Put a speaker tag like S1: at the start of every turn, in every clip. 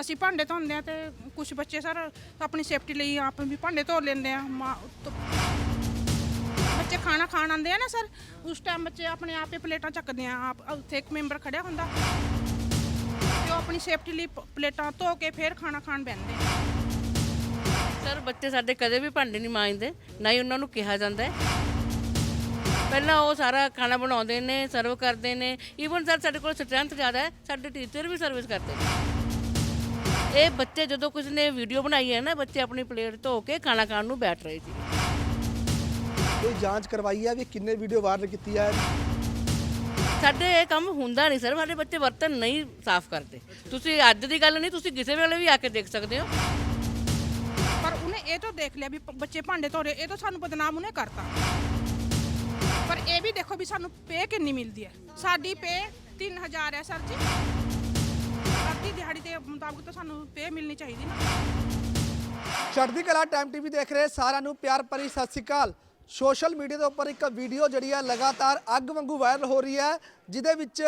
S1: ਅਸੀਂ ਭਾਂਡੇ ਧੋਂਦੇ ਆ ਤੇ ਕੁਝ ਬੱਚੇ ਸਰ ਆਪਣੀ ਸੇਫਟੀ ਲਈ ਆਪ ਵੀ ਭਾਂਡੇ ਧੋ ਲੈਂਦੇ ਆ, ਮਾਂ- ਤੋਂ- ਬੱਚੇ ਖਾਣਾ ਖਾਣ ਆਉਂਦੇ ਆ ਨਾ ਸਰ, ਉਸ ਟਾਈਮ ਬੱਚੇ ਆਪਣੇ ਆਪ ਹੀ ਪਲੇਟਾਂ ਚੱਕਦੇ ਆ, ਆਪ ਉੱਥੇ ਇੱਕ ਮੈਂਬਰ ਖੜਿਆ ਹੁੰਦਾ ਤੇ ਉਹ ਆਪਣੀ ਸੇਫਟੀ ਲਈ ਪ- ਪਲੇਟਾਂ ਧੋ ਕੇ ਫਿਰ ਖਾਣਾ ਖਾਣ ਬੈਠਦੇ ਆ।
S2: ਸਰ, ਬੱਚੇ ਸਾਡੇ ਕਦੇ ਵੀ ਭਾਂਡੇ ਨਹੀਂ ਮਾਂਜਦੇ, ਨਾ ਹੀ ਉਹਨਾਂ ਨੂੰ ਕਿਹਾ ਜਾਂਦਾ ਹੈ। ਪਹਿਲਾਂ ਉਹ ਸਾਰਾ ਖਾਣਾ ਬਣਾਉਂਦੇ ਨੇ ਸਰਵ ਕਰਦੇ ਨੇ ਈਵਨ ਸਰ ਸਾਡੇ ਕੋਲ ਸਟਰੈਂਥ ਜ਼ਿਆਦਾ ਹੈ, ਸਾਡੇ ਟੀਚਰ ਵੀ ਸਰਵਿਸ ਕਰਦੇ ਨੇ। ਇਹ ਬੱਚੇ ਜਦੋਂ ਕੁਝ ਨੇ ਵੀਡੀਓ ਬਣਾਈ ਹੈ ਨਾ ਬੱਚੇ ਆਪਣੀ ਪਲੇਟ ਧੋ ਕੇ ਖਾਣਾ ਖਾਣ ਨੂੰ ਬੈਠ ਰਹੇ ਸੀ।
S3: ਕੋਈ ਜਾਂਚ ਕਰਵਾਈ ਹੈ ਵੀ ਕਿੰਨੇ ਵੀਡੀਓ ਵਾਇਰਲ ਕੀਤੀ ਹੈ
S2: ਸਾਡੇ ਇਹ ਕੰਮ ਹੁੰਦਾ ਨਹੀਂ ਸਰ ਸਾਡੇ ਬੱਚੇ ਬਰਤਨ ਨਹੀਂ ਸਾਫ਼ ਕਰਦੇ। ਤੁਸੀਂ ਅੱਜ ਦੀ ਗੱਲ ਨਹੀਂ ਤੁਸੀਂ ਕਿਸੇ ਵੇਲੇ ਵੀ ਆ ਕੇ ਦੇਖ ਸਕਦੇ ਹੋ।
S1: ਪਰ ਉਹਨੇ ਇਹ ਤਾਂ ਦੇਖ ਲਿਆ ਵੀ ਪ- ਬੱਚੇ ਭਾਂਡੇ ਧੋ ਰਹੇ ਇਹ ਤਾਂ ਸਾਨੂੰ ਬਦਨਾਮ ਉਹਨੇ ਕਰਤਾ। ਪਰ ਇਹ ਵੀ ਦੇਖੋ ਵੀ ਸਾਨੂੰ ਪੇ ਕਿੰਨੀ ਮਿਲਦੀ ਹੈ। ਸਾਡੀ ਪੇ 3000 ਹੈ ਸਰ ਜੀ। ਅੱਧੀ ਦਿਹਾੜੀ ਦੇ ਮੁਤਾਬਕ ਤਾਂ ਸਾਨੂੰ ਪੇ ਮਿਲਣੀ ਚਾਹੀਦੀ ਨਾ।
S3: ਚੜ੍ਹਦੀ ਕਲਾ ਟਾਈਮ ਟੀਵੀ ਦੇਖ ਰਹੇ ਸਾਰਿਆਂ ਨੂੰ ਪਿਆਰ ਭਰੀ ਸਤਿ ਸ਼੍ਰੀ ਅਕਾਲ। ਸੋਸ਼ਲ ਮੀਡੀਆ ਦੇ ਉੱਪਰ ਇੱਕ ਵੀਡੀਓ ਜਿਹੜੀ ਹੈ ਲਗਾਤਾਰ ਅੱਗ ਵਾਂਗੂ ਵਾਇਰਲ ਹੋ ਰਹੀ ਹੈ, ਜਿਹਦੇ ਵਿੱਚ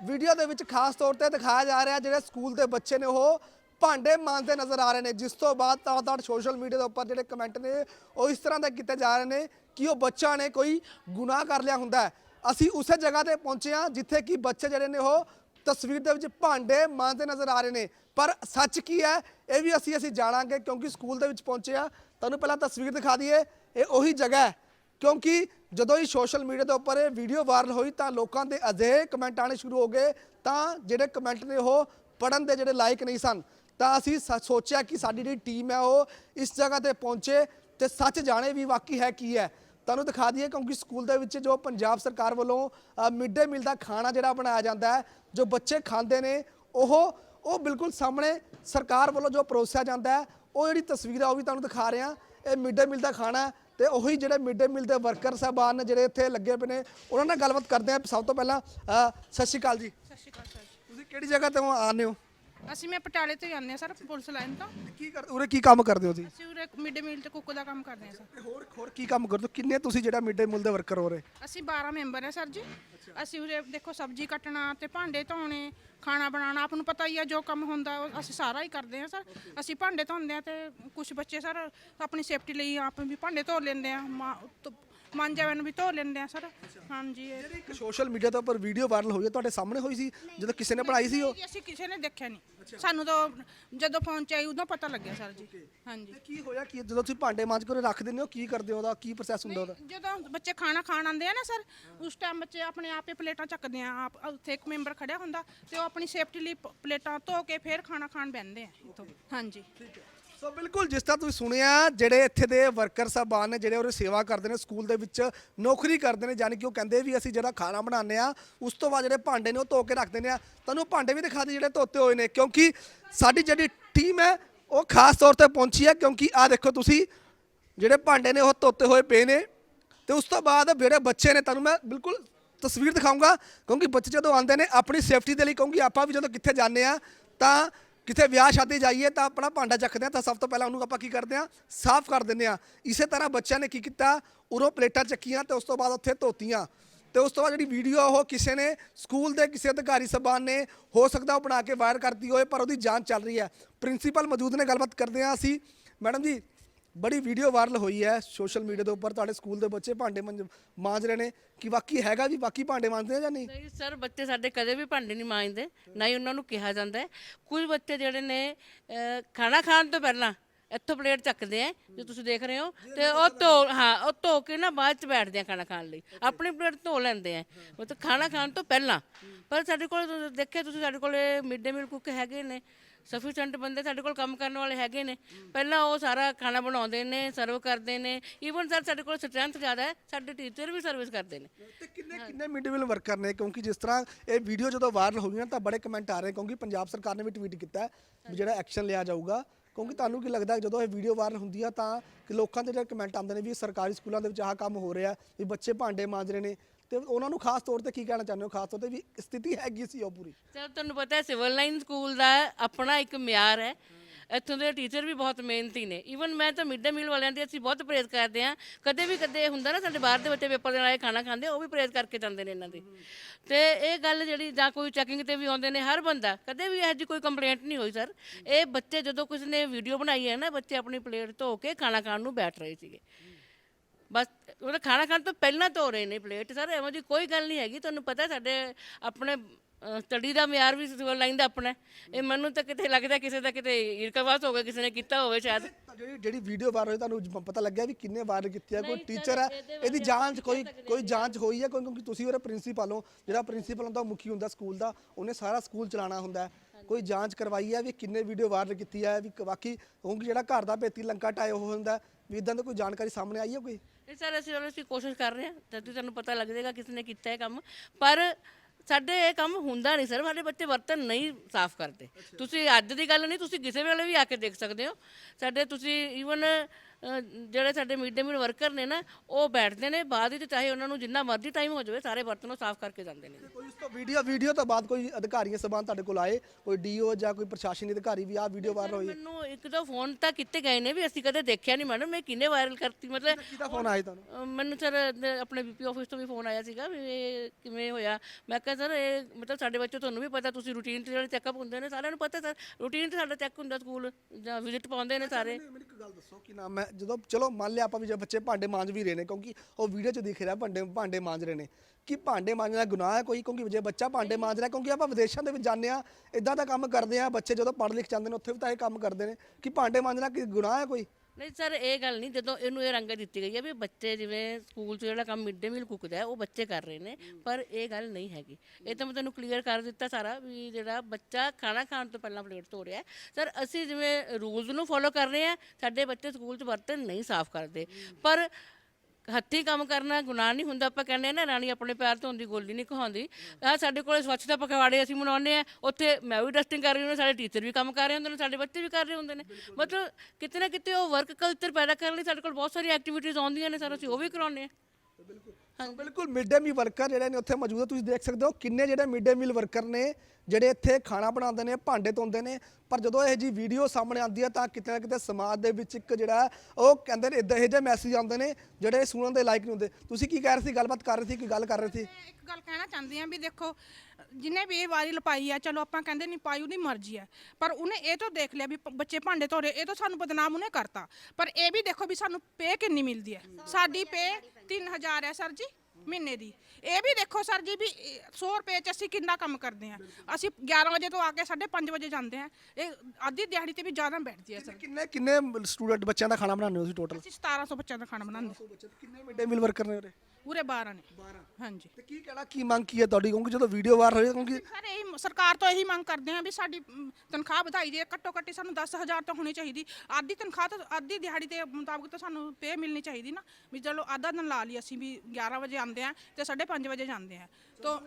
S3: ਵੀਡੀਓ ਦੇ ਵਿੱਚ ਖਾਸ ਤੌਰ ਤੇ ਦਿਖਾਇਆ ਜਾ ਰਿਹਾ ਜਿਹੜੇ ਸਕੂਲ ਦੇ ਬੱਚੇ ਨੇ ਉਹ ਭਾਂਡੇ ਮਾਂਜਦੇ ਨਜ਼ਰ ਆ ਰਹੇ ਨੇ। ਜਿਸ ਤੋਂ ਬਾਅਦ ਤਾੜ-ਤਾੜ ਸੋਸ਼ਲ ਮੀਡੀਆ ਦੇ ਉੱਪਰ ਜਿਹੜੇ ਕਮੈਂਟ ਨੇ, ਉਹ ਇਸ ਤਰ੍ਹਾਂ ਦੇ ਕੀਤੇ ਜਾ ਰਹੇ ਨੇ ਕਿ ਉਹ ਬੱਚਾ ਨੇ ਕੋਈ ਗੁਨਾਹ ਕਰ ਲਿਆ ਹੁੰਦਾ ਹੈ। ਅਸੀਂ ਉਸੇ ਜਗ੍ਹਾ ਤੇ ਪਹੁੰਚੇ ਹਾਂ ਜਿੱਥੇ ਕਿ ਬੱਚੇ ਜਿਹੜੇ ਨੇ ਉਹ ਤਸਵੀਰ ਦੇ ਵਿੱਚ ਭਾਂਡੇ ਮਾਂਜਦੇ ਨਜ਼ਰ ਆ ਰਹੇ ਨੇ। ਪਰ ਸੱਚ ਕੀ ਹੈ, ਇਹ ਵੀ ਅਸੀਂ ਅਸੀਂ ਜਾਣਾਂਗੇ ਕਿਉਂਕਿ ਸਕੂਲ ਦੇ ਵਿੱਚ ਪਹੁੰਚੇ ਆ। ਤੁਹਾਨੂੰ ਪਹਿਲਾਂ ਤਸਵੀਰ ਦਿਖਾ ਦਈਏ, ਇਹ ਉਹੀ ਜਗ੍ਹਾ ਹੈ। ਕਿਉਂਕਿ ਜਦੋਂ ਹੀ ਸੋਸ਼ਲ ਮੀਡੀਆ ਦੇ ਉੱਪਰ ਇਹ ਵੀਡੀਓ ਵਾਇਰਲ ਹੋਈ ਤਾਂ ਲੋਕਾਂ ਦੇ ਅਜਿਹੇ ਕਮੈਂਟ ਆਣੇ ਸ਼ੁਰੂ ਹੋ ਗਏ ਤਾਂ ਜਿਹੜੇ ਕਮੈਂਟ ਨੇ ਉਹ ਪੜਨ ਦੇ ਜਿਹੜੇ ਲਾਇਕ ਨਹੀਂ ਸਨ। ਤਾਂ ਅਸੀਂ ਸ- ਸੋਚਿਆ ਕਿ ਸਾਡੀ ਜਿਹੜੀ ਟੀਮ ਹੈ ਉਹ ਇਸ ਜਗ੍ਹਾ ਤੇ ਪਹੁੰਚੇ ਤੇ ਸੱਚ ਜਾਣੇ ਵੀ ਵਾਕਈ ਹੈ ਕੀ ਹੈ। ਤੁਹਾਨੂੰ ਦਿਖਾ ਦਈਏ ਕਿਉਂਕਿ ਸਕੂਲ ਦੇ ਵਿੱਚ ਜੋ ਪੰਜਾਬ ਸਰਕਾਰ ਵੱਲੋਂ ਮਿਡ ਡੇ ਮੀਲ ਦਾ ਖਾਣਾ ਜਿਹੜਾ ਬਣਾਇਆ ਜਾਂਦਾ ਹੈ ਜੋ ਬੱਚੇ ਖਾਂਦੇ ਨੇ ਉਹ ਉਹ ਬਿਲਕੁਲ ਸਾਹਮਣੇ ਸਰਕਾਰ ਵੱਲੋਂ ਜੋ ਪਰੋਸਿਆ ਜਾਂਦਾ ਹੈ ਉਹ ਜਿਹੜੀ ਤਸਵੀਰ ਹੈ ਉਹ ਵੀ ਤੁਹਾਨੂੰ ਦਿਖਾ ਰਹੇ। ਹਾਂ ਇਹ ਮਿਡ ਡੇ ਮੀਲ ਦਾ ਖਾਣਾ ਤੇ ਉਹੀ ਜਿਹੜੇ ਮਿਡ ਡੇ ਮੀਲ ਦੇ ਵਰਕਰ ਸਾਹਿਬਾਨ ਨੇ ਜਿਹੜੇ ਇੱਥੇ ਲੱਗੇ ਪਏ ਨੇ ਉਹਨਾਂ ਨਾਲ ਗੱਲਬਾਤ ਕਰਦੇ ਹਾਂ। ਸਭ ਤੋਂ ਪਹਿਲਾਂ ਸਤਿ ਸ਼੍ਰੀ ਅਕਾਲ ਜੀ।
S1: ਸਤਿ ਸ਼੍ਰੀ ਅਕਾਲ ਸਰ
S3: ਤੁਸੀਂ ਕਿਹੜੀ ਜਗ੍ਹਾ ਤੋਂ ਆਉਂਦੇ ਹੋ?
S1: ਅਸੀਂ ਮੈਂ ਪਟਿਆਲੇ ਤੋਂ ਹੀ ਆਉਂਦੇ ਹਾਂ ਸਰ ਪੁਲਿਸ ਲਾਈਨ ਤੋਂ।
S3: ਕੀ ਕਰ ਉਰੇ ਕੀ ਕੰਮ ਕਰਦੇ ਹੋ ਤੁਸੀਂ?
S1: ਅਸੀਂ ਉਰੇ ਮਿਡ ਮੀਲ ਤੇ ਕੁੱਕ ਦਾ ਕੰਮ ਕਰਦੇ ਹਾਂ ਸਰ।
S3: ਤੇ ਹੋਰ ਹੋਰ ਕੀ ਕੰਮ ਕਰਦੇ ਹੋ? ਕਿੰਨੇ ਤੁਸੀਂ ਜਿਹੜਾ ਮਿਡ ਡੇ ਮੀਲ ਦੇ ਵਰਕਰ ਹੋ ਰਹੇ
S1: ਅਸੀਂ 12 ਮੈਂਬਰ ਹੈ ਸਰ ਜੀ। ਅਸੀਂ ਉਰੇ ਦੇਖੋ ਸਬਜ਼ੀ ਕੱਟਣਾ ਤੇ ਭਾਂਡੇ ਧੋਣੇ ਖਾਣਾ ਬਣਾਉਣਾ ਆਪ ਨੂੰ ਪਤਾ ਹੀ ਆ ਜੋ ਕੰਮ ਹੁੰਦਾ ਉਹ ਅਸੀਂ ਸਾਰਾ ਹੀ ਕਰਦੇ ਹਾਂ ਸਰ। ਅਸੀਂ ਭਾਂਡੇ ਧੋਂਦੇ ਆ ਤੇ ਕੁਝ ਬੱਚੇ ਸਰ ਆਪਣੀ ਸੇਫਟੀ ਲਈ ਆਪ ਵੀ ਭਾਂਡੇ ਧੋ ਲੈਂਦੇ ਆ ਮਾਂ- ਮਾਂਜਿਆਂ ਨੂੰ ਵੀ ਧੋ ਲੈਂਦੇ ਆ ਸਰ। ਹਾਂਜੀ ਇਹ-
S3: ਜਿਹੜੀ ਇੱਕ ਸੋਸ਼ਲ ਮੀਡੀਆ ਦੇ ਉੱਪਰ ਵੀਡੀਓ ਵਾਇਰਲ ਹੋਈ ਹੈ ਤੁਹਾਡੇ ਸਾਹਮਣੇ ਹੋਈ ਸੀ? ਜਦੋਂ ਕਿਸੇ ਨੇ ਬਣਾਈ ਸੀ ਉਹ?
S1: ਜੀ, ਅਸੀਂ ਕਿਸੇ ਨੇ ਦੇਖਿਆ ਨਹੀਂ। ਸਾਨੂੰ ਤਾਂ ਜਦੋਂ ਫੋਨ ਚ ਆਈ ਉਦੋਂ ਪਤਾ ਲੱਗਿਆ ਸਰ ਜੀ। ਹਾਂਜੀ।
S3: ਤੇ ਕੀ ਹੋਇਆ? ਕੀ ਜਦੋਂ ਤੁਸੀਂ ਭਾਂਡੇ ਮਾਂਜ ਕੇ ਰੱਖ ਦਿੰਦੇ ਹੋ ਕੀ ਕਰਦੇ ਹੋ ਉਹਦਾ? ਕੀ ਪ੍ਰੋਸੈਸ ਹੁੰਦਾ ਉਹਦਾ?
S1: ਜਦੋਂ ਬੱਚੇ ਖਾਣਾ ਖਾਣ ਆਉਂਦੇ ਆ ਨਾ ਸਰ ਉਸ ਟਾਈਮ ਬੱਚੇ ਆਪਣੇ ਆਪ ਪਲੇਟਾਂ ਚੱਕਦੇ ਆ। ਆਪ ਉੱਥੇ ਇੱਕ ਮੈਂਬਰ ਖੜਿਆ ਹੁੰਦਾ ਤੇ ਉਹ ਆਪਣੀ ਸੇਫਟੀ ਲਈ ਪ- ਪਲੇਟਾਂ ਧੋ ਕੇ ਫਿਰ ਖਾਣਾ ਖਾਣ ਬੈਠਦੇ ਆ ਇੱਥੋਂ। ਹਾਂਜੀ।
S3: ਸੋ ਬਿਲਕੁਲ, ਜਿਸ ਤਰ੍ਹਾਂ ਤੁਸੀਂ ਸੁਣਿਆ, ਜਿਹੜੇ ਇੱਥੇ ਦੇ ਵਰਕਰ ਸਾਹਿਬਾਨ ਨੇ, ਜਿਹੜੇ ਉਹਰੇ ਸੇਵਾ ਕਰਦੇ ਨੇ, ਸਕੂਲ ਦੇ ਵਿੱਚ ਨੌਕਰੀ ਕਰਦੇ ਨੇ, ਯਾਨੀ ਕਿ ਉਹ ਕਹਿੰਦੇ ਵੀ ਅਸੀਂ ਜਿਹੜਾ ਖਾਣਾ ਬਣਾਉਂਦੇ ਆ ਉਸ ਤੋਂ ਬਾਅਦ ਜਿਹੜੇ ਭਾਂਡੇ ਨੇ, ਉਹ ਧੋ ਕੇ ਰੱਖ ਦਿੰਦੇ ਆ ਤੁਹਾਨੂੰ ਭਾਂਡੇ ਵੀ ਦਿਖਾ ਦੇ ਜਿਹੜੇ ਧੋਤੇ ਹੋਏ ਨੇ, ਕਿਉਂਕਿ ਸਾਡੀ ਜਿਹੜੀ ਟੀਮ ਹੈ, ਉਹ ਖਾਸ ਤੌਰ ਤੇ ਪਹੁੰਚੀ ਹੈ, ਕਿਉਂਕਿ ਆਹ ਦੇਖੋ ਤੁਸੀਂ, ਜਿਹੜੇ ਭਾਂਡੇ ਨੇ, ਉਹ ਧੋਤੇ ਹੋਏ ਪਏ ਨੇ। ਤੇ ਉਸ ਤੋਂ ਬਾਅਦ ਜਿਹੜੇ ਬੱਚੇ ਨੇ, ਤੁਹਾਨੂੰ ਮੈਂ ਬਿਲਕੁਲ ਤਸਵੀਰ ਦਿਖਾਊਂਗਾ, ਕਿਉਂਕਿ ਬੱਚੇ ਜਦੋਂ ਆਉਂਦੇ ਨੇ, ਆਪਣੀ ਸੇਫਟੀ ਦੇ ਲਈ, ਕਿਉਂਕਿ ਆਪਾਂ ਵੀ ਜਦੋਂ ਕਿੱਥੇ ਜਾਂਦੇ ਆ ਤਾਂ ਕਿਤੇ ਵਿਆਹ ਸ਼ਾਦੀ ਜਾਈਏ ਤਾਂ ਆਪਣਾ ਭਾਂਡਾ ਚੱਕਦੇ ਆ ਤਾਂ ਸਭ ਤੋਂ ਪਹਿਲਾਂ ਉਹਨੂੰ ਆਪਾਂ ਕੀ ਕਰਦੇ ਆ ਸਾਫ਼ ਕਰ ਦਿੰਦੇ ਆ ਇਸੇ ਤਰ੍ਹਾਂ ਬੱਚਿਆਂ ਨੇ ਕੀ ਕੀਤਾ? ਉਰੋਂ ਪਲੇਟਾਂ ਚੱਕੀਆਂ ਤੇ ਉਸ ਤੋਂ ਬਾਅਦ ਉੱਥੇ ਧੋਤੀਆਂ। ਤੇ ਉਸ ਤੋਂ ਬਾਅਦ ਜਿਹੜੀ ਵੀਡੀਓ ਉਹ ਕਿਸੇ ਨੇ ਸਕੂਲ ਦੇ ਕਿਸੇ ਅਧਿਕਾਰੀ ਸਭਾਨ ਨੇ, ਹੋ ਸਕਦਾ ਉਹ ਬਣਾ ਕੇ ਵਾਇਰ ਕਰਦੀ ਹੋਏ ਪਰ ਉਹਦੀ ਜਾਂਚ ਚੱਲ ਰਹੀ ਹੈ। ਪ੍ਰਿੰਸੀਪਲ ਮੌਜੂਦ ਨੇ ਗੱਲਬਾਤ ਕਰਦੇ ਆ ਅਸੀਂ। ਮੈਡਮ ਜੀ ਬੜੀ ਵੀਡੀਓ ਵਾਇਰਲ ਹੋਈ ਹੈ ਸੋਸ਼ਲ ਮੀਡੀਆ ਦੇ ਉੱਪਰ ਤੁਹਾਡੇ ਸਕੂਲ ਦੇ ਬੱਚੇ ਭਾਂਡੇ ਮੰਜ- ਮਾਂਜ ਰਹੇ ਨੇ। ਕਿ ਵਾਕਈ ਹੈਗਾ ਵੀ ਬਾਕੀ ਭਾਂਡੇ ਮਾਂਜਦੇ ਆ ਜਾਂ ਨਹੀਂ?
S2: ਨਹੀਂ ਸਰ ਬੱਚੇ ਸਾਡੇ ਕਦੇ ਵੀ ਭਾਂਡੇ ਨਹੀਂ ਮਾਂਜਦੇ ਨਾ ਹੀ ਉਹਨਾਂ ਨੂੰ ਕਿਹਾ ਜਾਂਦਾ ਹੈ। ਕੁਝ ਬੱਚੇ ਜਿਹੜੇ ਨੇ ਅਹ, ਖਾਣਾ ਖਾਣ ਤੋਂ ਪਹਿਲਾਂ ਇੱਥੋਂ ਪਲੇਟ ਚੱਕਦੇ ਆ ਜੋ ਤੁਸੀਂ ਦੇਖ ਰਹੇ ਹੋ ਤੇ ਉਹ ਧੋ ਹਾਂ ਉਹ ਧੋ ਕੇ ਨਾ ਬਾਅਦ ਚ ਬੈਠਦੇ ਆ ਖਾਣਾ ਖਾਣ ਲਈ। ਆਪਣੀ ਪਲੇਟ ਧੋ ਲੈਂਦੇ ਆ ਮਤਲਬ ਖਾਣਾ ਖਾਣ ਤੋਂ ਪਹਿਲਾਂ। ਪਰ ਸਾਡੇ ਕੋਲ ਦੇਖਿਆ ਤੁਸੀਂ ਸਾਡੇ ਕੋਲ ਮਿਡ ਡੇ ਮੀਲ ਕੁੱਕ ਹੈਗੇ ਨੇ। ਸਫੀਸ਼ੀਐਂਟ ਬੰਦੇ ਸਾਡੇ ਕੋਲ ਕੰਮ ਕਰਨ ਵਾਲੇ ਹੈਗੇ ਨੇ। ਪਹਿਲਾਂ ਉਹ ਸਾਰਾ ਖਾਣਾ ਬਣਾਉਂਦੇ ਨੇ ਸਰਵ ਕਰਦੇ ਨੇ। ਈਵਨ ਸਰ ਸਾਡੇ ਕੋਲ ਸਟਰੈਂਥ ਜ਼ਿਆਦਾ ਹੈ, ਸਾਡੇ ਟੀਚਰ ਵੀ ਸਰਵਿਸ ਕਰਦੇ ਨੇ।
S3: ਤੇ ਕਿੰਨੇ ਕਿੰਨੇ ਮਿਡ ਡੇ ਮੀਲ ਵਰਕਰ ਨੇ? ਕਿਉਂਕਿ ਜਿਸ ਤਰ੍ਹਾਂ ਇਹ ਵੀਡੀਓ ਜਦੋਂ ਵਾਇਰਲ ਹੋਈਆਂ ਤਾਂ ਬੜੇ ਕਮੈਂਟ ਆ ਰਹੇ ਕਿਉਂਕਿ ਪੰਜਾਬ ਸਰਕਾਰ ਨੇ ਵੀ ਟਵੀਟ ਕੀਤਾ ਵੀ ਜਿਹੜਾ ਐਕਸ਼ਨ ਲਿਆ ਜਾਊਗਾ। ਕਿਉਂਕਿ ਤੁਹਾਨੂੰ ਕੀ ਲੱਗਦਾ, ਜਦੋਂ ਇਹ ਵੀਡੀਓ ਵਾਇਰਲ ਹੁੰਦੀ ਆ ਤਾਂ ਕਿ ਲੋਕਾਂ ਦੇ ਜਿਹੜੇ ਕਮੈਂਟ ਆਉਂਦੇ ਨੇ ਵੀ ਸਰਕਾਰੀ ਸਕੂਲਾਂ ਦੇ ਵਿੱਚ ਆਹ ਕੰਮ ਹੋ ਰਿਹਾ, ਵੀ ਬੱਚੇ ਭਾਂਡੇ ਮਾਂਜ ਰਹੇ ਨੇ। ਤੇ ਉਹਨਾਂ ਨੂੰ ਖਾਸ ਤੌਰ ਤੇ ਕੀ ਕਹਿਣਾ ਚਾਹੁੰਦੇ ਹੋ? ਖਾਸ ਤੌਰ ਤੇ ਵੀ ਸਥਿਤੀ ਹੈਗੀ ਸੀ ਉਹ ਪੂਰੀ।
S2: ਚਲੋ, ਤੁਹਾਨੂੰ ਪਤਾ ਹੈ, ਸਿਵਲ ਲਾਈਨ ਸਕੂਲ ਦਾ ਆਪਣਾ ਇੱਕ ਮਿਆਰ ਹੈ। ਇੱਥੋਂ ਦੇ ਟੀਚਰ ਵੀ ਬਹੁਤ ਮਿਹਨਤੀ ਨੇ। ਈਵਨ ਮੈਂ ਤਾਂ ਮਿਡ ਡੇ ਮੀਲ ਵਾਲਿਆਂ ਦੀ ਅਸੀਂ ਬਹੁਤ ਪ੍ਰੇਜ਼ ਕਰਦੇ ਹਾਂ। ਕਦੇ ਵੀ ਕਦੇ ਹੁੰਦਾ ਨਾ, ਸਾਡੇ ਬਾਹਰ ਦੇ ਬੱਚੇ ਪੇਪਰ ਦੇਣ ਆਏ ਖਾਣਾ ਖਾਂਦੇ, ਉਹ ਵੀ ਪ੍ਰੇਜ਼ ਕਰਕੇ ਜਾਂਦੇ ਨੇ ਇਹਨਾਂ ਦੀ। ਤੇ ਇਹ ਗੱਲ ਜਿਹੜੀ ਜਾਂ ਕੋਈ ਚੈਕਿੰਗ ਤੇ ਵੀ ਆਉਂਦੇ ਨੇ, ਹਰ ਬੰਦਾ, ਕਦੇ ਵੀ ਇਹੋ ਜਿਹੀ ਕੋਈ ਕੰਪਲੇਂਟ ਨਹੀਂ ਹੋਈ ਸਰ ਇਹ ਬੱਚੇ ਜਦੋਂ ਕਿਸੇ ਨੇ ਵੀਡੀਓ ਬਣਾਈ ਹੈ ਨਾ, ਬੱਚੇ ਆਪਣੀ ਪਲੇਟ ਧੋ ਕੇ ਖਾਣਾ ਖਾਣ ਨੂੰ ਬੈਠ ਰਹੇ ਸੀਗੇ। ਬਸ ਉਹ ਖਾਣਾ ਖਾਣ ਤੋਂ ਪਹਿਲਾਂ ਧੋ ਰਹੇ ਨੇ ਪਲੇਟ ਸਰ ਐਵੇਂ ਦੀ ਕੋਈ ਗੱਲ ਨਹੀਂ ਹੈਗੀ ਤੁਹਾਨੂੰ ਪਤਾ ਸਾਡੇ ਆਪਣੇ ਸਟੱਡੀ ਦਾ ਮਿਆਰ ਵੀ ਲਾਈਨ ਦਾ ਆਪਣਾ ਹੈ। ਇਹ ਮੈਨੂੰ ਤਾਂ ਕਿਤੇ ਲੱਗਦਾ ਕਿਸੇ ਦਾ ਕਿਤੇ ਇਰਕਵਾਸ ਹੋ ਗਿਆ ਕਿਸੇ ਨੇ ਕੀਤਾ ਹੋਵੇ ਸ਼ਾਇਦ।
S3: ਤਾਂ ਜਿਹੜੀ ਜਿਹੜੀ ਵੀਡੀਓ ਵਾਇਰਲ ਹੋਈ ਤੁਹਾਨੂੰ ਜ- ਪਤਾ ਲੱਗਿਆ ਵੀ ਕਿੰਨੇ ਵਾਇਰਲ ਕੀਤੀ ਹੈ ਕੋਈ
S2: ਨਹੀਂ
S3: ਟੀਚਰ ਹੈ
S2: ਇਹਦੇ
S3: ਇਹਦੀ
S2: ਬਾਰੇ
S3: ਜਾਂਚ ਕੋਈ ਕੋਈ ਜਾਂਚ ਹੋਈ ਹੈ ਕਿਉਂਕਿ ਤੁਸੀਂ ਉਹਦਾ ਪ੍ਰਿੰਸੀਪਲ ਹੋ ਜਿਹੜਾ ਪ੍ਰਿੰਸੀਪਲ ਹੁੰਦਾ ਉਹ ਮੁਖੀ ਹੁੰਦਾ ਸਕੂਲ ਦਾ ਉਹਨੇ ਸਾਰਾ ਸਕੂਲ ਚਲਾਉਣਾ ਹੁੰਦਾ ਹੈ। ਕੋਈ ਜਾਂਚ ਕਰਵਾਈ ਹੈ ਵੀ ਕਿੰਨੇ ਵੀਡੀਓ ਵਾਇਰਲ ਕੀਤੀ ਹੈ ਵੀ ਕ- ਬਾਕੀ ਕਿਉਂਕਿ ਜਿਹੜਾ ਘਰ ਦਾ ਭੇਤੀ ਲੰਕਾ ਉਹ ਹੁੰਦਾ ਹੈ, ਵੀ ਇਦਾਂ ਦੀ ਕੋਈ ਜਾਣਕਾਰੀ ਸਾਹਮਣੇ ਆਈ ਹੈ ਕੋਈ?
S2: ਨਹੀਂ ਸਰ ਅਸੀਂ ਚਲੋ ਅਸੀਂ ਕੋਸ਼ਿਸ਼ ਕਰ ਰਹੇ ਹਾਂ ਜਦ ਤੱਕ ਤੁਹਾਨੂੰ ਪਤਾ ਲੱਗ ਜਾਏਗਾ ਕਿਸ ਨੇ ਕੀਤਾ ਇਹ ਕੰਮ। ਪਰ ਸਾਡੇ ਇਹ ਕੰਮ ਹੁੰਦਾ ਨਹੀਂ ਸਰ ਸਾਡੇ ਬੱਚੇ ਬਰਤਨ ਨਹੀਂ ਸਾਫ਼ ਕਰਦੇ। ਤੁਸੀਂ ਅੱਜ ਦੀ ਗੱਲ ਨਹੀਂ ਤੁਸੀਂ ਕਿਸੇ ਵੇਲੇ ਵੀ ਆ ਕੇ ਦੇਖ ਸਕਦੇ ਹੋ। ਸਾਡੇ ਤੁਸੀਂ ਈਵਨ ਜਿਹੜੇ ਸਾਡੇ ਮਿਡ ਡੇ ਮੀਲ ਵਰਕਰ ਨੇ ਨਾ ਉਹ ਬੈਠਦੇ ਨੇ ਬਾਅਦ ਵਿੱਚ ਚਾਹੇ ਉਹਨਾਂ ਨੂੰ ਜਿੰਨਾ ਮਰਜ਼ੀ ਟਾਈਮ ਹੋ ਜਾਵੇ ਸਾਰੇ ਬਰਤਨ ਉਹ ਸਾਫ਼ ਕਰਕੇ ਜਾਂਦੇ ਨੇ।
S3: ਕੋਈ ਉਸ ਤੋਂ ਵੀਡੀਓ ਵੀਡੀਓ ਤੋਂ ਬਾਅਦ ਕੋਈ ਅਧਿਕਾਰੀਆਂ ਸਬਾਨ ਤੁਹਾਡੇ ਕੋਲ ਆਏ ਕੋਈ ਡੀਓ ਜਾਂ ਕੋਈ ਪ੍ਰਸ਼ਾਸਨਿਕ ਅਧਿਕਾਰੀ ਵੀ ਆਹ ਵੀਡੀਓ ਵਾਇਰਲ ਹੋਈ?
S2: ਮੈਨੂੰ ਇੱਕ ਦੋ ਫੋਨ ਤਾਂ ਕੀਤੇ ਗਏ ਨੇ ਵੀ ਅਸੀਂ ਕਦੇ ਦੇਖਿਆ ਨਹੀਂ ਮੈਡਮ ਮੈਂ ਕਿੰਨੇ ਵਾਇਰਲ ਕਰਤੀ ਮਤਲਬ
S3: ਕਿਹਦਾ ਫੋਨ ਆਇਆ ਤੁਹਾਨੂੰ?
S2: ਮੈਨੂੰ ਸਰ ਆਪਣੇ ਬੀਪੀ ਆਫਿਸ ਤੋਂ ਵੀ ਫੋਨ ਆਇਆ ਸੀਗਾ ਵੀ ਇਹ ਕਿਵੇਂ ਹੋਇਆ। ਮੈਂ ਕਿਹਾ ਸਰ ਇਹ ਮਤਲਬ ਸਾਡੇ ਬੱਚੇ ਤੁਹਾਨੂੰ ਵੀ ਪਤਾ ਤੁਸੀਂ ਰੂਟੀਨ ਤੇ ਜਿਹੜੇ ਚੈੱਕਅਪ ਹੁੰਦੇ ਨੇ ਸਾਰਿਆਂ ਨੂੰ ਪਤਾ ਸਰ ਰੂਟੀਨ ਤੇ ਸਾਡਾ ਚੈੱਕ ਹੁੰਦਾ ਸਕੂਲ ਜਾਂ ਵਿਜ਼ਿਟ ਪਾਉਂਦੇ ਨੇ ਸਾਰੇ।
S3: ਮੈਨੂੰ ਇੱਕ ਗੱਲ ਦੱਸੋ ਕਿ ਨਾਮ ਹੈ? ਜਦੋਂ ਚਲੋ ਮੰਨ ਲਿਆ ਆਪਾਂ ਵੀ ਜੇ ਬੱਚੇ ਭਾਂਡੇ ਮਾਂਜ ਵੀ ਰਹੇ ਨੇ ਕਿਉਂਕਿ ਉਹ ਵੀਡੀਓ 'ਚ ਦਿਖ ਰਿਹਾ ਭਾਂਡੇ ਭਾਂਡੇ ਮਾਂਜ ਰਹੇ ਨੇ। ਕਿ ਭਾਂਡੇ ਮਾਂਜਣਾ ਗੁਨਾਹ ਹੈ ਕੋਈ? ਕਿਉਂਕਿ ਜੇ ਬੱਚਾ ਭਾਂਡੇ ਮਾਂਜ ਰਿਹਾ ਕਿਉਂਕਿ ਆਪਾਂ ਵਿਦੇਸ਼ਾਂ ਦੇ ਵਿੱਚ ਜਾਂਦੇ ਆ ਇਦਾਂ ਦਾ ਕੰਮ ਕਰਦੇ ਆ ਬੱਚੇ ਜਦੋਂ ਪੜ੍ਹ ਲਿਖ ਜਾਂਦੇ ਨੇ ਉੱਥੇ ਵੀ ਤਾਂ ਇਹ ਕੰਮ ਕਰਦੇ ਨੇ। ਕਿ ਭਾਂਡੇ ਮਾਂਜਣਾ ਕੀ ਗੁਨਾਹ ਹੈ ਕੋਈ?
S2: ਨਹੀਂ ਸਰ ਇਹ ਗੱਲ ਨਹੀਂ ਜਦੋਂ ਇਹਨੂੰ ਇਹ ਰੰਗਤ ਦਿੱਤੀ ਗਈ ਹੈ ਵੀ ਬੱਚੇ ਜਿਵੇਂ ਸਕੂਲ 'ਚ ਜਿਹੜਾ ਕੰਮ ਮਿਡ ਡੇ ਮੀਲ ਕੁੱਕਦਾ ਹੈ ਉਹ ਬੱਚੇ ਕਰ ਰਹੇ ਨੇ ਪਰ ਇਹ ਗੱਲ ਨਹੀਂ ਹੈਗੀ। ਇਹ ਤਾਂ ਮੈਂ ਤੁਹਾਨੂੰ ਕਲੀਅਰ ਕਰ ਦਿੱਤਾ ਸਾਰਾ ਵੀ ਜਿਹੜਾ ਬੱਚਾ ਖਾਣਾ ਖਾਣ ਤੋਂ ਪਹਿਲਾਂ ਪਲੇਟ ਧੋ ਰਿਹਾ ਹੈ। ਸਰ ਅਸੀਂ ਜਿਵੇਂ ਰੂਲਸ ਨੂੰ ਫੋਲੋ ਕਰ ਰਹੇ ਹਾਂ ਸਾਡੇ ਬੱਚੇ ਸਕੂਲ 'ਚ ਬਰਤਨ ਨਹੀਂ ਸਾਫ਼ ਕਰਦੇ। ਪਰ ਹੱਥੀਂ ਕੰਮ ਕਰਨਾ ਗੁਨਾਹ ਨਹੀਂ ਹੁੰਦਾ। ਆਪਾਂ ਕਹਿੰਦੇ ਆ ਨਾ, ਰਾਣੀ ਆਪਣੇ ਪੈਰ ਧੋਂਦੀ ਗੋਲੀ ਨਹੀਂ ਕਹਾਉਂਦੀ ਆ ਸਾਡੇ ਕੋਲੇ ਸਵੱਛਤਾ ਪਖਵਾੜੇ ਅਸੀਂ ਮਨਾਉਂਦੇ ਆ। ਉੱਥੇ ਮੈਂ ਵੀ ਡਸਟਿੰਗ ਕਰ ਰਹੀ ਹਾਂ ਸਾਡੇ ਟੀਚਰ ਵੀ ਕੰਮ ਕਰ ਰਹੇ ਹੁੰਦੇ ਨੇ, ਸਾਡੇ ਬੱਚੇ ਵੀ ਕਰ ਰਹੇ ਹੁੰਦੇ ਨੇ। ਮਤਲਬ ਕਿਤੇ ਨਾ ਕਿਤੇ ਉਹ ਵਰਕ ਕਲਚਰ ਪੈਦਾ ਕਰਨ ਲਈ ਸਾਡੇ ਕੋਲ ਬਹੁਤ ਸਾਰੀ ਐਕਟੀਵਿਟੀਜ਼ ਆਉਂਦੀਆਂ ਨੇ, ਸਰ ਅਸੀਂ ਉਹ ਵੀ ਕਰਾਉਂਦੇ ਆ।
S3: ਸੋ ਬਿਲਕੁਲ ਮਿਡ ਡੇ ਮੀਲ ਵਰਕਰ ਜਿਹੜੇ ਨੇ ਉੱਥੇ ਮੌਜੂਦ ਆ ਤੁਸੀਂ ਦੇਖ ਸਕਦੇ ਹੋ ਕਿੰਨੇ ਜਿਹੜੇ ਮਿਡ ਡੇ ਮੀਲ ਵਰਕਰ ਨੇ ਜਿਹੜੇ ਇੱਥੇ ਖਾਣਾ ਬਣਾਉਂਦੇ ਨੇ ਭਾਂਡੇ ਧੋਂਦੇ ਨੇ। ਪਰ ਜਦੋਂ ਇਹ ਜੀ ਵੀਡੀਓ ਸਾਹਮਣੇ ਆਉਂਦੀ ਹੈ ਤਾਂ ਕਿਤੇ ਨਾ ਕਿਤੇ ਸਮਾਜ ਦੇ ਵਿੱਚ ਇੱਕ ਜਿਹੜਾ ਉਹ ਕਹਿੰਦੇ ਨੇ ਇਦਾਂ ਇਹੋ ਜਿਹੇ ਮੈਸੇਜ ਆਉਂਦੇ ਨੇ ਜਿਹੜੇ ਸੁਣਨ ਦੇ ਲਾਇਕ ਨਹੀਂ ਹੁੰਦੇ। ਤੁਸੀਂ ਕੀ ਕਹਿ ਰਹੇ ਸੀ ਗੱਲਬਾਤ ਕਰ ਰਹੇ ਸੀ ਕੀ ਗੱਲ ਕਰ ਰਹੇ ਸੀ?
S1: ਮੈਂ ਇੱਕ ਗੱਲ ਕਹਿਣਾ ਚਾਹੁੰਦੀ ਆ ਵੀ ਦੇਖੋ ਜਿਹਨੇ ਵੀ ਇਹ ਵਾਰੀ ਲਪਾਈ ਆ ਚਲੋ ਆਪਾਂ ਕਹਿੰਦੇ ਨਹੀਂ ਪਾਈ ਉਹਦੀ ਮਰਜ਼ੀ ਆ। ਪਰ ਉਹਨੇ ਇਹ ਤਾਂ ਦੇਖ ਲਿਆ ਵੀ ਪ- ਬੱਚੇ ਭਾਂਡੇ ਧੋ ਰਹੇ ਇਹ ਤਾਂ ਸਾਨੂੰ ਬਦਨਾਮ ਉਹਨੇ ਕਰਤਾ। ਪਰ ਇਹ ਵੀ ਦੇਖੋ ਵੀ ਸਾਨੂੰ ਪੇ ਕਿੰਨੀ ਮਿਲਦੀ ਹੈ ਸਾਡੀ ਪੇ 3000 ਹੈ ਸਰ ਜੀ ਮਹੀਨੇ ਦੀ। ਇਹ ਵੀ ਦੇਖੋ ਸਰ ਜੀ ਵੀ ਇਹ 100 ਰੁਪਏ ਚ ਅਸੀਂ ਕਿੰਨਾ ਕੰਮ ਕਰਦੇ ਆ ਅਸੀਂ 11 ਵਜੇ ਤੋਂ ਆ ਕੇ 5:30 ਵਜੇ ਜਾਂਦੇ ਆ ਇਹ ਅੱਧੀ ਦਿਹਾੜੀ ਤੇ ਵੀ ਜ਼ਿਆਦਾ ਬੈਠਦੀ ਹੈ ਸਰ।
S3: ਕਿੰਨੇ ਕਿੰਨੇ ਸਟੂਡੈਂਟ ਬੱਚਿਆਂ ਦਾ ਖਾਣਾ ਬਣਾਉਂਦੇ ਹੋ ਤੁਸੀਂ ਟੋਟਲ
S1: ਅਸੀਂ 1700 ਬੱਚਿਆਂ ਦਾ ਖਾਣਾ ਬਣਾਉਂਦੇ
S3: ਕਿੰਨੇ ਮਿਡ ਡੇ ਮੀਲ ਵਰਕਰ ਨੇ ਉਰੇ?
S1: ਪੂਰੇ 12 ਨੇ। 12 ਹਾਂਜੀ।
S3: ਤੇ ਕੀ ਕਹਿਣਾ ਕੀ ਮੰਗ ਕੀ ਹੈ ਤੁਹਾਡੀ? ਕਿਉਂਕਿ ਜਦੋਂ ਵੀਡੀਓ ਵਾਇਰਲ ਹੋਈ ਕਿਉਂਕਿ
S1: ਸਰ ਇਹ ਸਰਕਾਰ ਤੋਂ ਇਹੀ ਮੰਗ ਕਰਦੇ ਹਾਂ ਵੀ ਸਾਡੀ ਤਨਖਾਹ ਵਧਾਈ ਜੇ ਘੱਟੋ ਘੱਟੀ ਸਾਨੂੰ 10000 ਤਾਂ ਹੋਣੀ ਚਾਹੀਦੀ। ਆਦੀ ਤਨਖਾਹ ਤਾਂ ਆਦੀ ਦਿਹਾੜੀ ਦੇ ਮੁਤਾਬਕ ਤਾਂ ਸਾਨੂੰ ਪੇ ਮਿਲਣੀ ਚਾਹੀਦੀ ਨਾ। ਵੀ ਚਲੋ ਆਧਾ ਦਿਨ ਲਾ ਲਈ ਅਸੀਂ ਵੀ 11 ਵਜੇ ਆਉਂਦੇ ਆ ਤੇ 5:30 ਵਜੇ ਜਾਂਦੇ ਆ ਤੋਂ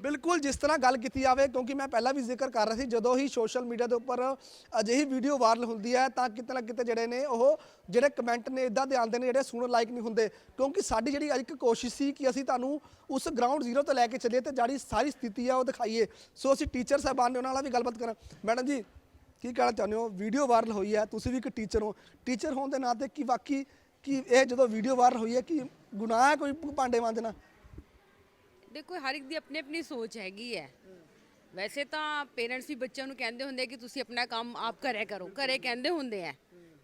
S3: ਬਿਲਕੁਲ ਜਿਸ ਤਰ੍ਹਾਂ ਗੱਲ ਕੀਤੀ ਜਾਵੇ, ਕਿਉਂਕਿ ਮੈਂ ਪਹਿਲਾਂ ਵੀ ਜ਼ਿਕਰ ਕਰ ਰਿਹਾ ਸੀ, ਜਦੋਂ ਹੀ ਸੋਸ਼ਲ ਮੀਡੀਆ ਦੇ ਉੱਪਰ ਅਜਿਹੀ ਵੀਡੀਓ ਵਾਇਰਲ ਹੁੰਦੀ ਹੈ, ਤਾਂ ਕਿਤੇ ਨਾ ਕਿਤੇ ਜਿਹੜੇ ਨੇ ਉਹ, ਜਿਹੜੇ ਕਮੈਂਟ ਨੇ ਇਦਾਂ ਦੇ ਆਉਂਦੇ ਨੇ, ਜਿਹੜੇ ਸੁਣਨ ਲਾਇਕ ਨਹੀਂ ਹੁੰਦੇ। ਕਿਉਂਕਿ ਸਾਡੀ ਜਿਹੜੀ ਅੱਜ ਇੱਕ ਕੋਸ਼ਿਸ਼ ਸੀ ਕਿ ਅਸੀਂ ਤੁਹਾਨੂੰ ਉਸ ਗਰਾਊਂਡ ਜ਼ੀਰੋ ਤੋਂ ਲੈ ਕੇ ਚੱਲੀਏ ਤੇ ਜਿਹੜੀ ਸਾਰੀ ਸਥਿਤੀ ਆ ਉਹ ਦਿਖਾਈਏ। ਸੋ ਅਸੀਂ ਟੀਚਰ ਸਾਹਿਬਾਨ ਨੇ ਉਹਨਾਂ ਨਾਲ ਵੀ ਗੱਲਬਾਤ ਕਰਾਂ। ਮੈਡਮ ਜੀ, ਕੀ ਕਹਿਣਾ ਚਾਹੁੰਦੇ ਹੋ? ਵੀਡੀਓ ਵਾਇਰਲ ਹੋਈ ਹੈ, ਤੁਸੀਂ ਵੀ ਇੱਕ ਟੀਚਰ ਹੋ। ਟੀਚਰ ਹੋਣ ਦੇ ਨਾਤੇ ਕੀ ਵਾਕਈ ਕਿ ਇਹ ਜਦੋਂ ਵੀਡੀਓ ਵਾਇਰਲ ਹੋਈ ਹੈ, ਕਿ ਗੁਨਾਹ ਹੈ ਕੋਈ ਭਾਂਡੇ ਮਾਂਜਣਾ?
S4: ਦੇਖੋ, ਹਰ ਇੱਕ ਦੀ ਆਪਣੀ ਆਪਣੀ ਸੋਚ ਹੈਗੀ ਹੈ। ਵੈਸੇ ਤਾਂ ਪੇਰੈਂਟਸ ਵੀ ਬੱਚਿਆਂ ਨੂੰ ਕਹਿੰਦੇ ਹੁੰਦੇ ਕਿ ਤੁਸੀਂ ਆਪਣਾ ਕੰਮ ਆਪ ਕਰਿਆ ਕਰੋ, ਘਰੇ ਕਹਿੰਦੇ ਹੁੰਦੇ ਆ।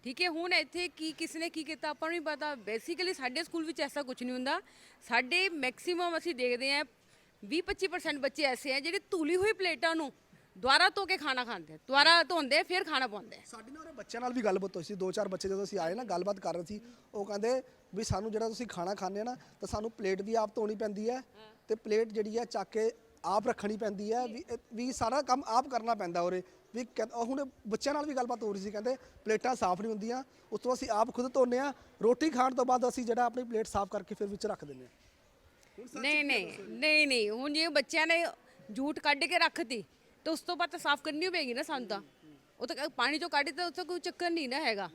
S4: ਠੀਕ ਹੈ, ਹੁਣ ਇੱਥੇ ਕੀ ਕਿਸ ਨੇ ਕੀ ਕੀਤਾ ਆਪਾਂ ਨੂੰ ਨਹੀਂ ਪਤਾ। ਬੇਸਿਕਲੀ ਸਾਡੇ ਸਕੂਲ ਵਿੱਚ ਐਸਾ ਕੁਝ ਨਹੀਂ ਹੁੰਦਾ। ਸਾਡੇ ਮੈਕਸਿਮਮ ਅਸੀਂ ਦੇਖਦੇ ਆ 20-25% ਬੱਚੇ ਐਸੇ ਆ ਜਿਹੜੇ ਧੂਲੀ ਹੋਈ ਪਲੇਟਾਂ ਨੂੰ ਦੁਬਾਰਾ ਧੋ ਕੇ ਖਾਣਾ ਖਾਂਦੇ ਆ। ਦੁਬਾਰਾ ਧੋਂਦੇ ਫਿਰ ਖਾਣਾ ਪਾਉਂਦੇ
S3: ਸਾਡੇ ਨਾਲ ਉਹਦੇ ਬੱਚਿਆਂ ਨਾਲ ਵੀ ਗੱਲਬਾਤ ਹੋਈ ਸੀ। ਦੋ ਚਾਰ ਬੱਚੇ ਜਦੋਂ ਅਸੀਂ ਆਏ ਨਾ ਗੱਲਬਾਤ ਕਰ ਰਹੇ ਸੀ ਉਹ ਕਹਿੰਦੇ ਵੀ ਸਾਨੂੰ ਜਿਹੜਾ ਤੁਸੀਂ ਖਾਣਾ ਖਾਂਦੇ ਆ ਨਾ ਤਾਂ ਸਾਨੂੰ ਪਲੇਟ ਵੀ ਆਪ ਧੋਣੀ ਪੈਂਦੀ ਹੈ ਤੇ ਪਲੇਟ ਜਿਹੜੀ ਹੈ ਚੱਕ ਕੇ ਆਪ ਰੱਖਣੀ ਪੈਂਦੀ ਹੈ ਵੀ ਇਹ- ਵੀ ਸਾਰਾ ਕੰਮ ਆਪ ਕਰਨਾ ਪੈਂਦਾ ਉਰੇ। ਵੀ ਕਹਿ- ਉਹ ਹੁਣ ਬੱਚਿਆਂ ਨਾਲ ਵੀ ਗੱਲਬਾਤ ਹੋ ਰਹੀ ਸੀ ਕਹਿੰਦੇ ਪਲੇਟਾਂ ਸਾਫ਼ ਨਹੀਂ ਹੁੰਦੀਆਂ ਉਸ ਤੋਂ ਅਸੀਂ ਆਪ ਖੁਦ ਧੋਨੇ ਆ ਰੋਟੀ ਖਾਣ ਤੋਂ ਬਾਅਦ ਅਸੀਂ ਜਿਹੜਾ ਆਪਣੀ ਪਲੇਟ ਸਾਫ਼ ਕਰਕੇ ਫਿਰ ਵਿੱਚ ਰੱਖ ਦਿੰਦੇ ਆ
S4: ਨਹੀਂ ਨਹੀਂ ਨਹੀਂ ਨਹੀਂ ਹੁਣ ਜੇ ਬੱਚਿਆਂ ਨੇ ਝੂਠ ਕੱਢ ਕੇ ਰੱਖਤੀ ਤਾਂ ਉਸ ਤੋਂ ਬਾਅਦ ਤਾਂ ਸਾਫ਼ ਕਰਨੀ ਹੋਵੇਗੀ ਨਾ ਸਾਨੂੰ ਤਾਂ। ਉਹ ਤਾਂ ਪਾਣੀ ਚੋਂ ਕੱਢ ਤਾਂ ਉੱਥੇ ਕੋਈ ਚੱਕਰ ਨਹੀਂ ਨਾ ਹੈਗਾ।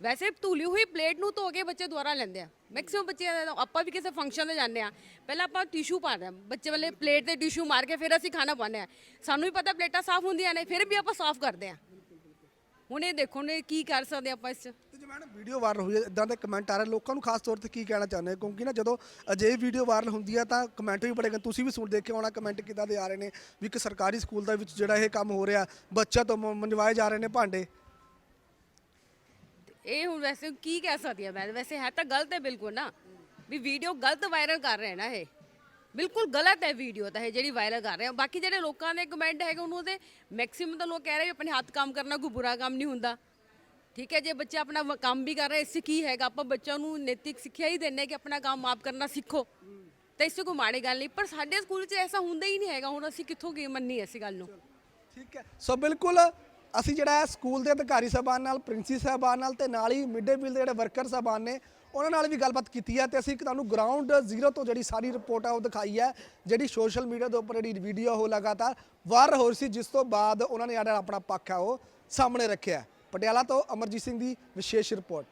S4: ਵੈਸੇ ਧੂਲੀ ਹੋਈ ਪਲੇਟ ਨੂੰ ਧੋ ਕੇ ਬੱਚੇ ਦੁਬਾਰਾ ਲੈਂਦੇ ਆ। ਮੈਕਸਿਮਮ ਬੱਚੇ ਆਪਾਂ ਵੀ ਕਿਸੇ ਫੰਕਸ਼ਨ ਤੇ ਜਾਂਦੇ ਆ। ਪਹਿਲਾਂ ਆਪਾਂ ਟਿਸ਼ੂ ਪਾਉਂਦੇ ਆ। ਬੱਚੇ ਵਾਲੇ ਪਲੇਟ ਤੇ ਟਿਸ਼ੂ ਮਾਰ ਕੇ ਫਿਰ ਅਸੀਂ ਖਾਣਾ ਪਾਉਂਦੇ ਆ। ਸਾਨੂੰ ਵੀ ਪਤਾ ਪਲੇਟਾਂ ਸਾਫ਼ ਹੁੰਦੀਆਂ ਨੇ, ਫਿਰ ਵੀ ਆਪਾਂ ਸਾਫ਼ ਕਰਦੇ ਆ। ਹੁਣ ਇਹ ਦੇਖੋ ਨੇ ਕੀ ਕਰ ਸਕਦੇ ਆਪਾਂ ਇਸ 'ਚ?
S3: ਤੇ ਜੇ ਮੈਡਮ ਵੀਡੀਓ ਵਾਇਰਲ ਹੋਈ ਇਦਾਂ ਦੇ ਕਮੈਂਟ ਆ ਰਹੇ ਲੋਕਾਂ ਨੂੰ ਖਾਸ ਤੌਰ ਤੇ ਕੀ ਕਹਿਣਾ ਚਾਹੁੰਦੇ ਹੋ? ਕਿਉਂਕਿ ਨਾ ਜਦੋਂ ਅਜਿਹੀ ਵੀਡੀਓ ਵਾਇਰਲ ਹੁੰਦੀ ਹੈ ਤਾਂ ਕਮੈਂਟ ਵੀ ਬੜੇ ਗੰਦੇ ਤੁਸੀਂ ਵੀ ਸੁਣ ਦੇਖੇ ਹੋਣਾ ਕਮੈਂਟ ਕਿੱਦਾਂ ਦੇ ਆ ਰਹੇ ਨੇ ਵੀ ਇੱਕ ਸਰਕਾਰੀ ਸਕੂਲ ਦੇ ਵਿੱਚ ਜਿਹੜਾ ਇਹ ਕੰਮ ਹੋ ਰਿਹਾ ਬੱਚਾ ਤੋਂ ਮ- ਮੰਜਵਾਏ ਜਾ ਰਹੇ ਨੇ ਭਾਂਡੇ।
S4: ਇਹ ਹੁਣ ਵੈਸੇ ਕੀ ਕਹਿ ਸਕਦੀ ਹਾਂ ਮੈਂ? ਵੈਸੇ ਹੈ ਤਾਂ ਗਲਤ ਹੈ ਬਿਲਕੁਲ ਨਾ। ਵੀ ਵੀਡੀਓ ਗਲਤ ਵਾਇਰਲ ਕਰ ਰਹੇ ਨਾ ਇਹ। ਬਿਲਕੁਲ ਗਲਤ ਹੈ ਵੀਡੀਓ ਤਾਂ ਇਹ ਜਿਹੜੀ ਵਾਇਰਲ ਕਰ ਰਹੇ ਆ। ਬਾਕੀ ਜਿਹੜੇ ਲੋਕਾਂ ਦੇ ਕਮੈਂਟ ਹੈਗੇ, ਉਹਨੂੰ ਉਹਦੇ ਮੈਕਸਿਮਮ ਤਾਂ ਲੋਕ ਕਹਿ ਰਹੇ ਵੀ ਆਪਣੇ ਹੱਥ ਕੰਮ ਕਰਨਾ ਕੋਈ ਬੁਰਾ ਕੰਮ ਨਹੀਂ ਹੁੰਦਾ। ਠੀਕ ਹੈ, ਜੇ ਬੱਚਾ ਆਪਣਾ ਵ- ਕੰਮ ਵੀ ਕਰ ਰਿਹਾ, ਇਸ 'ਚ ਕੀ ਹੈਗਾ? ਆਪਾਂ ਬੱਚਿਆਂ ਨੂੰ ਨੈਤਿਕ ਸਿੱਖਿਆ ਹੀ ਦਿੰਦੇ ਕਿ ਆਪਣਾ ਕੰਮ ਆਪ ਕਰਨਾ ਸਿੱਖੋ। ਤਾਂ ਇਸ 'ਚ ਕੋਈ ਮਾੜੀ ਗੱਲ ਨਹੀਂ। ਪਰ ਸਾਡੇ ਸਕੂਲ 'ਚ ਐਸਾ ਹੁੰਦਾ ਹੀ ਨਹੀਂ ਹੈਗਾ। ਹੁਣ ਅਸੀਂ ਕਿੱਥੋਂ ਕੀ ਮੰਨੀ ਇਸ ਗੱਲ ਨੂੰ?
S3: ਠੀਕ ਹੈ। ਸੋ ਬਿਲਕੁਲ ਅਸੀਂ ਜਿਹੜਾ ਹੈ ਸਕੂਲ ਦੇ ਅਧਿਕਾਰੀ ਸਾਹਿਬਾਨ ਨਾਲ, ਪ੍ਰਿੰਸੀਪਲ ਸਾਹਿਬਾਨ ਨਾਲ ਤੇ ਨਾਲ ਹੀ ਮਿਡ ਡੇ ਮੀਲ ਦੇ ਜਿਹੜੇ ਵਰਕਰ ਸਾਹਿਬਾਨ ਨੇ ਉਹਨਾਂ ਨਾਲ ਵੀ ਗੱਲਬਾਤ ਕੀਤੀ ਹੈ ਤੇ ਅਸੀਂ ਇੱਕ ਤੁਹਾਨੂੰ ਗਰਾਊਂਡ ਜ਼ੀਰੋ ਤੋਂ ਜਿਹੜੀ ਸਾਰੀ ਰਿਪੋਰਟ ਆ ਉਹ ਦਿਖਾਈ ਹੈ, ਜਿਹੜੀ ਸੋਸ਼ਲ ਮੀਡੀਆ ਦੇ ਉੱਪਰ ਜਿਹੜੀ ਵੀਡੀਓ ਉਹ ਲਗਾਤਾਰ ਵਾਇਰਲ ਹੋ ਰਹੀ ਸੀ, ਜਿਸ ਤੋਂ ਬਾਅਦ ਉਹਨਾਂ ਨੇ ਜਿਹੜਾ ਆਪਣਾ ਪੱਖ ਹੈ ਉਹ ਸਾਹਮਣੇ ਰੱਖਿਆ ਪਟਿਆਲਾ ਤੋਂ ਅਮਰਜੀਤ ਸਿੰਘ ਦੀ ਵਿਸ਼ੇਸ਼ ਰਿਪੋਰਟ